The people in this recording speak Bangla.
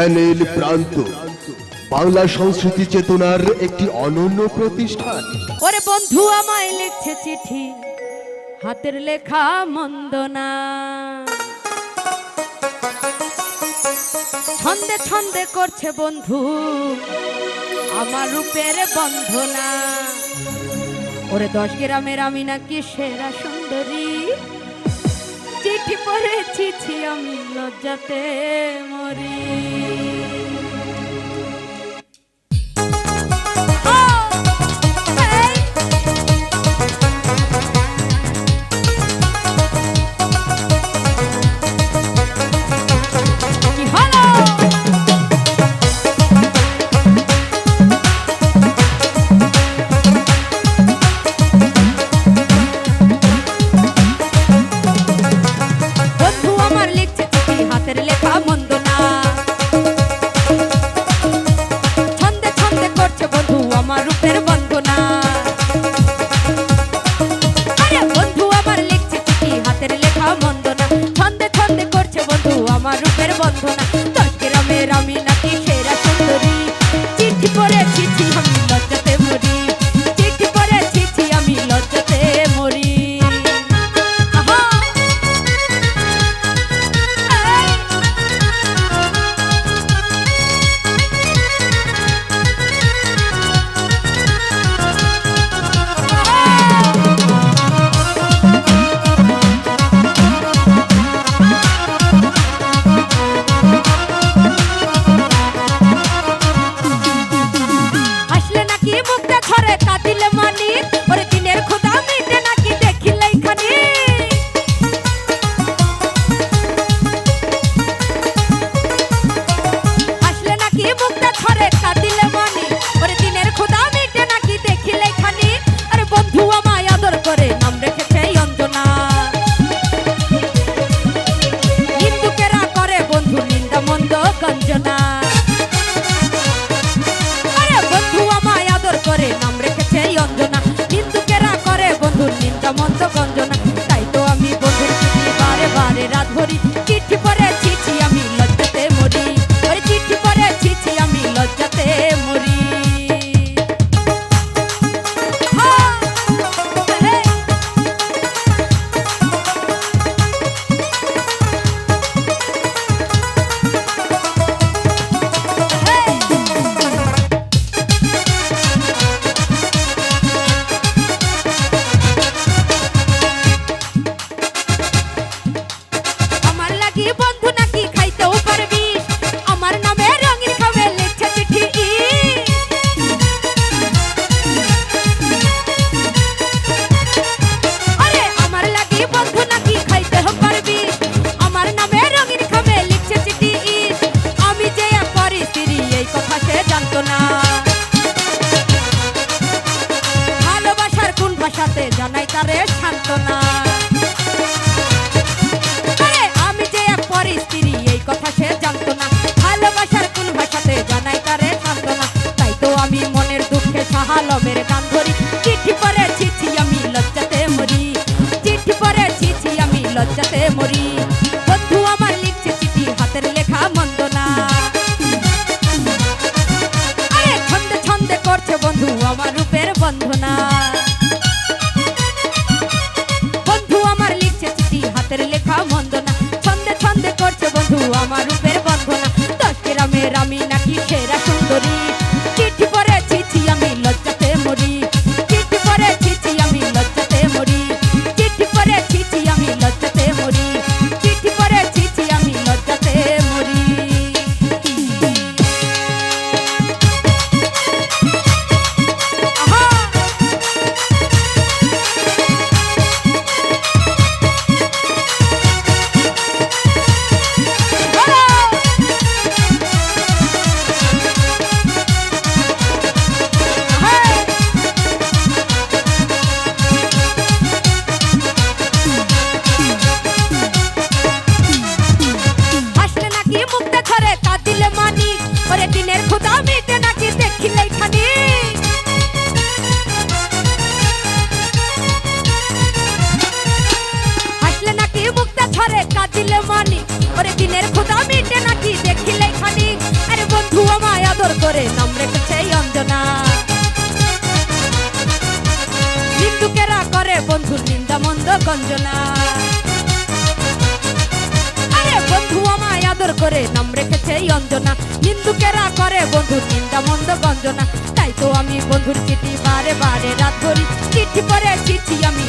চ্যানেল প্রান্ত। বাংলা সংস্কৃতি চেতনার একটি অনন্য প্রতিষ্ঠান। ওরে বন্ধু, আমায় লিখছে চিঠি। হাতের লেখা মন্দ না। ছন্দে ছন্দে করছে বন্ধু, আমার রূপের বন্ধনা। ওরে দশ গ্রামের আমি নাকি সেরা সুন্দরী। চিঠি পড়েছি আমি লজ্জাতে মরি। রূপের বন্ধনা মুখটা ধরে কাঁদিলে ভাষাতে জানাই তারে আরে, আমি যে এক পরের স্ত্রী, এই কথা সে জানতো না। ভালোবাসার কোন ভাষাতে জানাই তারে সান্ত্বনা। তাই তো আমি মনের দুঃখে ধরি। চিঠি পরে চিঠি আমি লজ্জাতে মরি। চিঠি পরে চিঠি আমি লজ্জাতে মরি। বন্ধু আমার লিখছে চিঠি, হাতের লেখা করছে বন্ধু আমার রূপের বন্ধনা গ্রামের হাসলে নাকি মুখটা ধরে কাঁদিলে মানি? ওরে দিনের খোদা মিটে নাকি দেখিলেই খানি? হাসলে নাকি মুখটা ধরে কাঁদিলে মানি? ওরে দিনের ক্ষুদা মিটে নাকি দেখিলে খানিক আরে বন্ধু, আমায় আদর করে নাম রেখেছে অঞ্জনা। নিন্দুকেরা করে বন্ধুর নিন্দা মন্দ গঞ্জনা। বন্ধু আমায় আদর করে, নাম রেখেছে অঞ্জনা। হিন্দুকেরা করে বন্ধুর চিন্তা মন্দ গঞ্জনা। তাই তো আমি বন্ধুর চিঠি বারে বারে রাত মরি চিঠি পরে চিঠি আমি